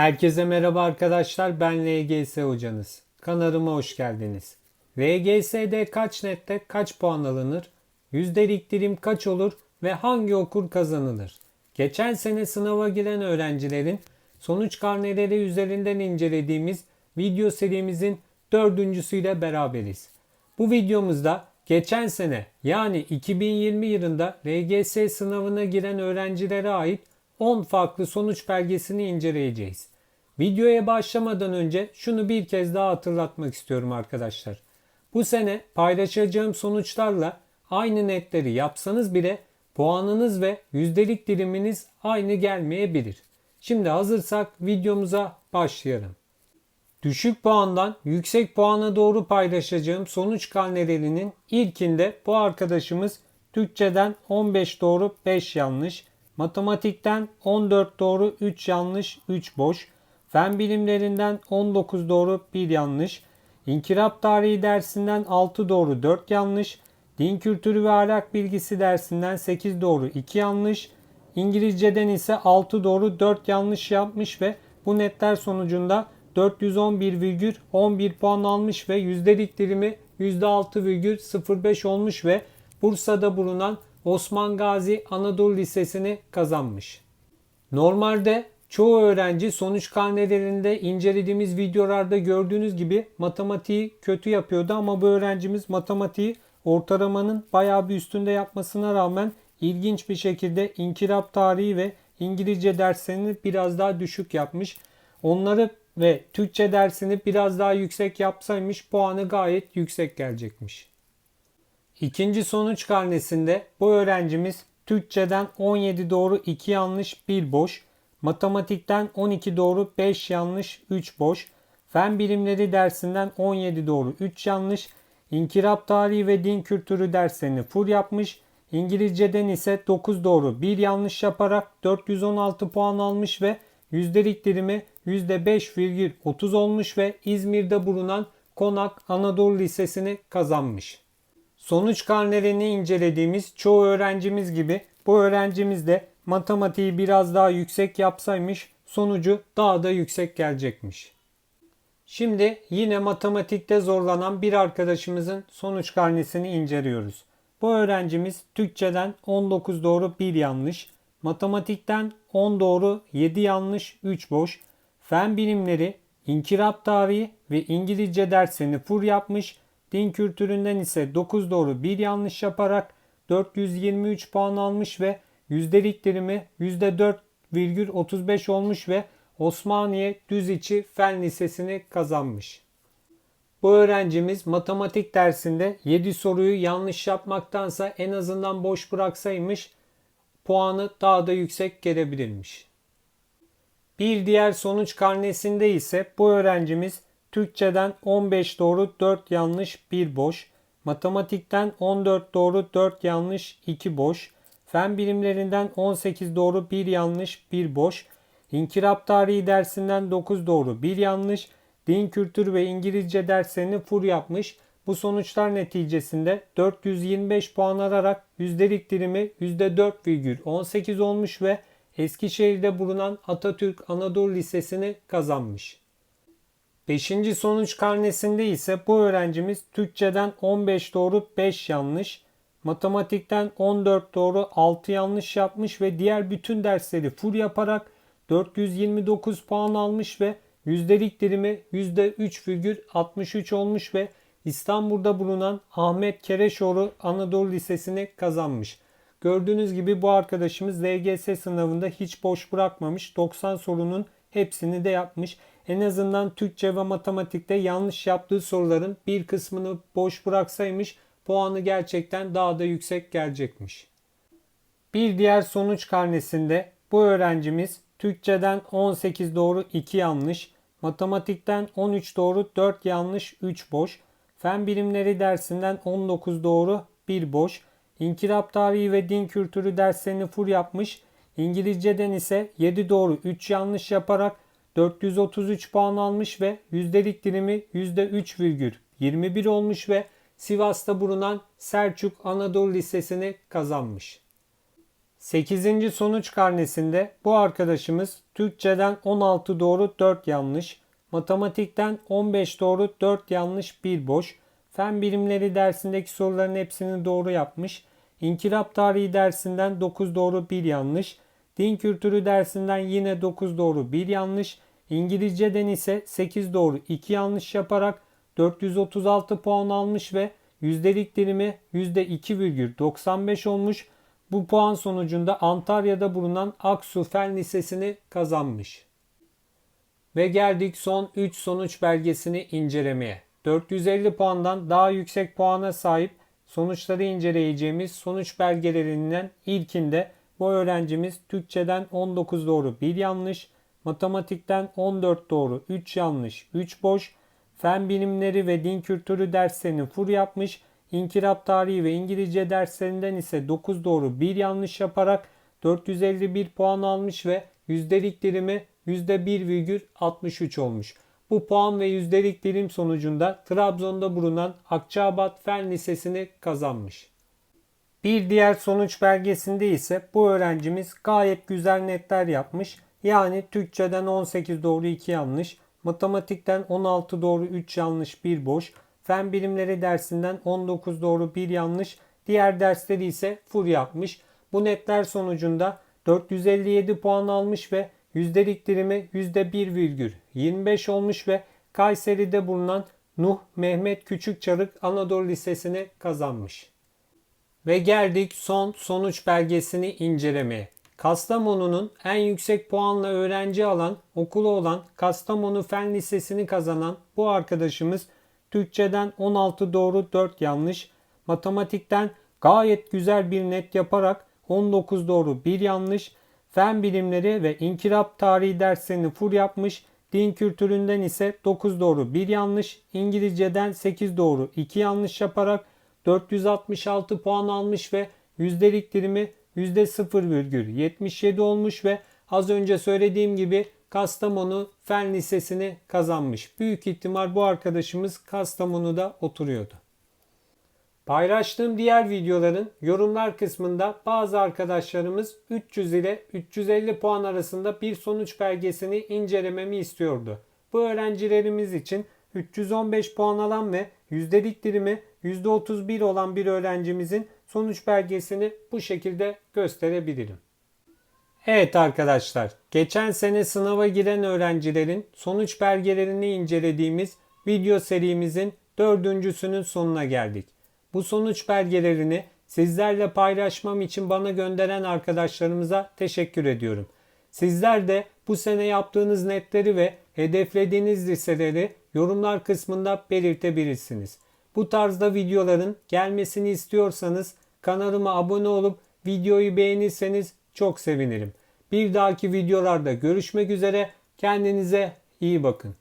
Herkese merhaba arkadaşlar ben LGS hocanız. Kanalıma hoş geldiniz. LGS'de kaç nette kaç puan alınır? Yüzdelik dilim kaç olur ve hangi okul kazanılır? Geçen sene sınava giren öğrencilerin sonuç karneleri üzerinden incelediğimiz video serimizin dördüncüsüyle beraberiz. Bu videomuzda geçen sene yani 2020 yılında LGS sınavına giren öğrencilere ait 10 farklı sonuç belgesini inceleyeceğiz. Videoya başlamadan önce şunu bir kez daha hatırlatmak istiyorum arkadaşlar. Bu sene paylaşacağım sonuçlarla aynı netleri yapsanız bile puanınız ve yüzdelik diliminiz aynı gelmeyebilir. Şimdi hazırsak videomuza başlayalım. Düşük puandan yüksek puana doğru paylaşacağım sonuç karnelerinin ilkinde bu arkadaşımız Türkçeden 15 doğru 5 yanlış, matematikten 14 doğru 3 yanlış 3 boş, fen bilimlerinden 19 doğru 1 yanlış, İnkılap tarihi dersinden 6 doğru 4 yanlış, din kültürü ve ahlak bilgisi dersinden 8 doğru 2 yanlış, İngilizceden ise 6 doğru 4 yanlış yapmış ve bu netler sonucunda 411,11 puan almış ve yüzdelik dilimi %6,05 olmuş ve Bursa'da bulunan Osman Gazi Anadolu Lisesi'ni kazanmış. Normalde çoğu öğrenci sonuç karnelerinde incelediğimiz videolarda gördüğünüz gibi matematiği kötü yapıyordu ama bu öğrencimiz matematiği ortalamanın bayağı bir üstünde yapmasına rağmen ilginç bir şekilde inkılap tarihi ve İngilizce derslerini biraz daha düşük yapmış. Onları ve Türkçe dersini biraz daha yüksek yapsaymış puanı gayet yüksek gelecekmiş. İkinci sonuç karnesinde bu öğrencimiz Türkçeden 17 doğru 2 yanlış 1 boş, matematikten 12 doğru 5 yanlış 3 boş, fen bilimleri dersinden 17 doğru 3 yanlış, İnkılap tarihi ve din kültürü derslerini full yapmış, İngilizceden ise 9 doğru 1 yanlış yaparak 416 puan almış ve yüzdelik dilimi %5,30 olmuş ve İzmir'de bulunan Konak Anadolu Lisesi'ni kazanmış. Sonuç karnelerini incelediğimiz çoğu öğrencimiz gibi bu öğrencimiz de matematiği biraz daha yüksek yapsaymış sonucu daha da yüksek gelecekmiş. Şimdi yine matematikte zorlanan bir arkadaşımızın sonuç karnesini inceliyoruz. Bu öğrencimiz Türkçeden 19 doğru 1 yanlış, matematikten 10 doğru 7 yanlış 3 boş, fen bilimleri, inkılap tarihi ve İngilizce derslerini full yapmış, din kültüründen ise 9 doğru 1 yanlış yaparak 423 puan almış ve yüzdelik dilimi %4,35 olmuş ve Osmaniye Düziçi Fen Lisesi'ni kazanmış. Bu öğrencimiz matematik dersinde 7 soruyu yanlış yapmaktansa en azından boş bıraksaymış puanı daha da yüksek gelebilirmiş. Bir diğer sonuç karnesinde ise bu öğrencimiz Türkçeden 15 doğru 4 yanlış 1 boş, matematikten 14 doğru 4 yanlış 2 boş, fen bilimlerinden 18 doğru 1 yanlış 1 boş, İnkılap tarihi dersinden 9 doğru 1 yanlış, din kültürü ve İngilizce derslerini full yapmış. Bu sonuçlar neticesinde 425 puan alarak yüzdelik dilimi %4,18 olmuş ve Eskişehir'de bulunan Atatürk Anadolu Lisesi'ni kazanmış. Beşinci sonuç karnesinde ise bu öğrencimiz Türkçeden 15 doğru 5 yanlış, matematikten 14 doğru 6 yanlış yapmış ve diğer bütün dersleri full yaparak 429 puan almış ve yüzdelik dilimi %3,63 olmuş ve İstanbul'da bulunan Ahmet Kereşoğlu Anadolu Lisesi'ni kazanmış. Gördüğünüz gibi bu arkadaşımız LGS sınavında hiç boş bırakmamış. 90 sorunun hepsini de yapmış. En azından Türkçe ve matematikte yanlış yaptığı soruların bir kısmını boş bıraksaymış puanı gerçekten daha da yüksek gelecekmiş. Bir diğer sonuç karnesinde bu öğrencimiz Türkçeden 18 doğru 2 yanlış, matematikten 13 doğru 4 yanlış 3 boş, fen bilimleri dersinden 19 doğru 1 boş, İnkılap tarihi ve din kültürü derslerini full yapmış, İngilizceden ise 7 doğru 3 yanlış yaparak 433 puan almış ve yüzdelik dilimi %3,21 olmuş ve Sivas'ta bulunan Selçuk Anadolu Lisesi'ni kazanmış. 8. sonuç karnesinde bu arkadaşımız Türkçeden 16 doğru 4 yanlış, matematikten 15 doğru 4 yanlış 1 boş, fen bilimleri dersindeki soruların hepsini doğru yapmış, İnkılap tarihi dersinden 9 doğru 1 yanlış, din kültürü dersinden yine 9 doğru 1 yanlış, İngilizceden ise 8 doğru 2 yanlış yaparak 436 puan almış ve yüzdelik dilimi %2,95 olmuş. Bu puan sonucunda Antalya'da bulunan Aksu Fen Lisesi'ni kazanmış. Ve geldik son 3 sonuç belgesini incelemeye. 450 puandan daha yüksek puana sahip sonuçları inceleyeceğimiz sonuç belgelerinden ilkinde bu öğrencimiz Türkçeden 19 doğru 1 yanlış, matematikten 14 doğru 3 yanlış 3 boş, fen bilimleri ve din kültürü derslerini fur yapmış, İnkılap tarihi ve İngilizce derslerinden ise 9 doğru 1 yanlış yaparak 451 puan almış ve yüzdelik dilimi %1,63 olmuş. Bu puan ve yüzdelik dilim sonucunda Trabzon'da bulunan Akçabat Fen Lisesi'ni kazanmış. Bir diğer sonuç belgesinde ise bu öğrencimiz gayet güzel netler yapmış. Yani Türkçeden 18 doğru 2 yanlış, matematikten 16 doğru 3 yanlış 1 boş, fen bilimleri dersinden 19 doğru 1 yanlış, diğer dersleri ise full yapmış. Bu netler sonucunda 457 puan almış ve yüzdelik dilimi %1,25 olmuş ve Kayseri'de bulunan Nuh Mehmet Küçükçarık Anadolu Lisesi'ni kazanmış. Ve geldik son sonuç belgesini incelemeye. Kastamonu'nun en yüksek puanla öğrenci alan okulu olan Kastamonu Fen Lisesi'ni kazanan bu arkadaşımız Türkçeden 16 doğru 4 yanlış, matematikten gayet güzel bir net yaparak 19 doğru 1 yanlış, fen bilimleri ve inkılap tarihi derslerini full yapmış, din kültüründen ise 9 doğru 1 yanlış, İngilizceden 8 doğru 2 yanlış yaparak 466 puan almış ve yüzdelik dilimi %0,77 olmuş ve az önce söylediğim gibi Kastamonu Fen Lisesi'ni kazanmış. Büyük ihtimal bu arkadaşımız Kastamonu'da oturuyordu. Paylaştığım diğer videoların yorumlar kısmında bazı arkadaşlarımız 300 ile 350 puan arasında bir sonuç belgesini incelememi istiyordu. Bu öğrencilerimiz için 315 puan alan ve yüzdelik dilimi %31 olan bir öğrencimizin sonuç belgesini bu şekilde gösterebilirim. Evet arkadaşlar, geçen sene sınava giren öğrencilerin sonuç belgelerini incelediğimiz video serimizin dördüncüsünün sonuna geldik. Bu sonuç belgelerini sizlerle paylaşmam için bana gönderen arkadaşlarımıza teşekkür ediyorum. Sizler de bu sene yaptığınız netleri ve hedeflediğiniz listeleri yorumlar kısmında belirtebilirsiniz. Bu tarzda videoların gelmesini istiyorsanız kanalıma abone olup videoyu beğenirseniz çok sevinirim. Bir dahaki videolarda görüşmek üzere. Kendinize iyi bakın.